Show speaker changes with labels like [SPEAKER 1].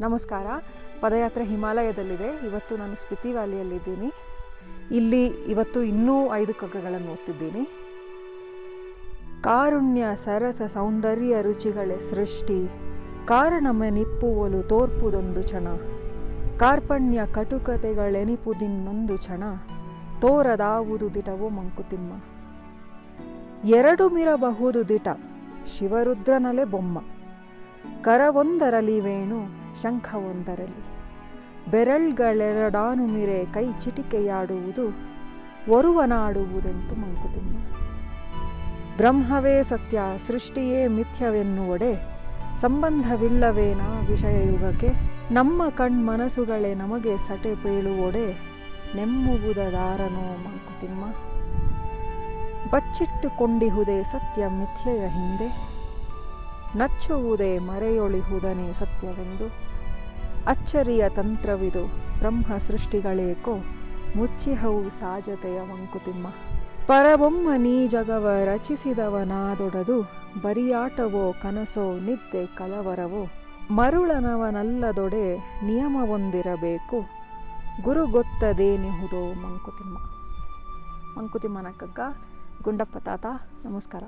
[SPEAKER 1] ನಮಸ್ಕಾರ. ಪದಯಾತ್ರೆ ಹಿಮಾಲಯದಲ್ಲಿದೆ. ಇವತ್ತು ನಾನು ಸ್ಪಿತಿ ವ್ಯಾಲಿಯಲ್ಲಿದ್ದೀನಿ. ಇಲ್ಲಿ ಇವತ್ತು ಇನ್ನೂ ಐದು ಕಗ್ಗಗಳನ್ನು ಓದ್ತಿದ್ದೀನಿ. ಕಾರುಣ್ಯ, ಸರಸ, ಸೌಂದರ್ಯ, ರುಚಿಗಳೇ ಸೃಷ್ಟಿ. ಕಾರಣಮೆ ನಿಪ್ಪುವಲು ತೋರ್ಪುದೊಂದು ಕ್ಷಣ. ಕಾರ್ಪಣ್ಯ ಕಟುಕತೆಗಳೆನಿಪುದಿನ್ನೊಂದು ಕ್ಷಣ. ತೋರದಾವುದು ದಿಟವೋ ಮಂಕುತಿಮ್ಮ. ಎರಡು ಮಿರಬಹುದು ದಿಟ. ಶಿವರುದ್ರನಲೆ ಬೊಮ್ಮ. ಕರವೊಂದರಲಿ ವೇಣು. ಶಂಖವೊಂದರಲಿ ಬೆರಳ್ಗಳೆರಡಾನು ಮಿರೆ ಕೈ ಚಿಟಿಕೆಯಾಡುವುದು, ಒರುವನಾಡುವುದೆಂತು ಮಂಕುತಿಮ್ಮ. ಬ್ರಹ್ಮವೇ ಸತ್ಯ, ಸೃಷ್ಟಿಯೇ ಮಿಥ್ಯವೆನ್ನುವಡೆ ಸಂಬಂಧವಿಲ್ಲವೇನ ವಿಷಯಯುಗಕ್ಕೆ, ನಮ್ಮ ಕಣ್ಮನಸುಗಳೇ ನಮಗೆ ಸಟೆ ಪೇಳುವೊಡೆ ನೆಮ್ಮುವುದಾರನೋ ಮಂಕುತಿಮ್ಮ. ಬಚ್ಚಿಟ್ಟುಕೊಂಡಿಹುದೇ ಸತ್ಯ ಮಿಥ್ಯೆಯ ಹಿಂದೆ, ನಚ್ಚುವುದೇ ಮರೆಯೊಳಿಹುದನೇ ಸತ್ಯವೆಂದು. ಅಚ್ಚರಿಯ ತಂತ್ರವಿದು ಬ್ರಹ್ಮ ಸೃಷ್ಟಿಗಳೇಕೋ, ಮುಚ್ಚಿಹವು ಸಾಜತೆಯ ಮಂಕುತಿಮ್ಮ. ಪರಬೊಮ್ಮ ನೀ ಜಗವ ರಚಿಸಿದವನಾದೊಡದು, ಬರಿಯಾಟವೋ ಕನಸೋ ನಿದ್ದೆ ಕಲವರವೋ, ಮರುಳನವನಲ್ಲದೊಡೆ ನಿಯಮವೊಂದಿರಬೇಕು ಗುರು ಗೊತ್ತದೇನಿಹುದೋ ಮಂಕುತಿಮ್ಮ. ಮಂಕುತಿಮ್ಮನ ಕಗ್ಗ, ಗುಂಡಪ್ಪ ತಾತ, ನಮಸ್ಕಾರ.